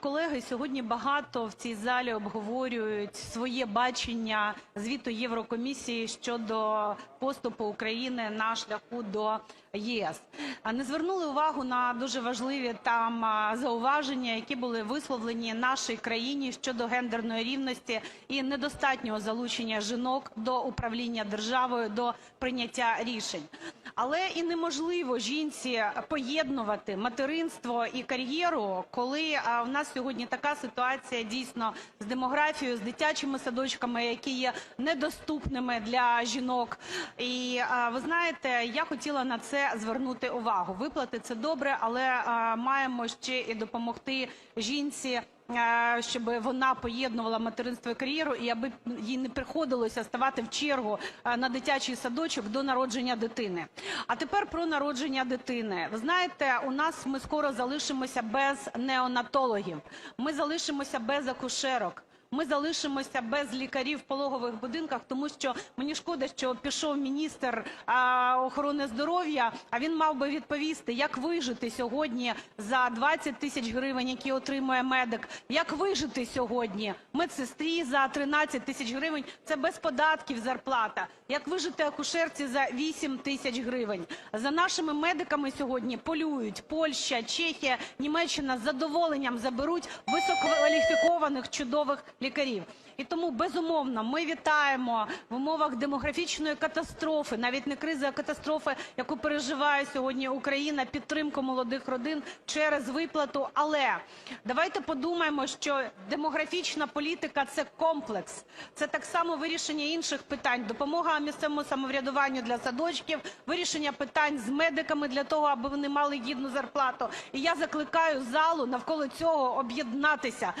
Колеги, сьогодні багато в цій залі обговорюють своє бачення звіту Єврокомісії щодо поступу України на шляху до ЄС. Не звернули увагу на дуже важливі там зауваження, які були висловлені нашій країні щодо гендерної рівності і недостатнього залучення жінок до управління державою, до прийняття рішень. Але і неможливо жінці поєднувати материнство і кар'єру, коли а, в нас сьогодні така ситуація дійсно з демографією, з дитячими садочками, які є недоступними для жінок. І ви знаєте, я хотіла на це звернути увагу. Виплати це добре, але маємо ще і допомогти жінці. Е, Щоб вона поєднувала материнство і кар'єру, і аби їй не приходилося ставати в чергу е, на дитячий садочок до народження дитини. А тепер про народження дитини. Ви знаєте, у нас ми скоро залишимося без неонатологів, ми залишимося без акушерок. Ми залишимося без лікарів в пологових будинках, тому що мені шкода, що пішов міністр охорони здоров'я. А він мав би відповісти, як вижити сьогодні за 20 тисяч гривень, які отримує медик, як вижити сьогодні медсестрі за 13 тисяч гривень. Це без податків зарплата. Як вижити акушерці за 8 тисяч гривень? За нашими медиками сьогодні полюють Польща, Чехія, Німеччина з задоволенням заберуть висококваліфікованих чудових лікарів. І тому, безумовно, ми вітаємо в умовах демографічної катастрофи, навіть не кризи, а катастрофи, яку переживає сьогодні Україна, підтримку молодих родин через виплату. Але давайте подумаємо, що демографічна політика – це комплекс, це так само вирішення інших питань, допомога місцевому самоврядуванню для садочків, вирішення питань з медиками для того, аби вони мали гідну зарплату. І я закликаю залу навколо цього об'єднатися.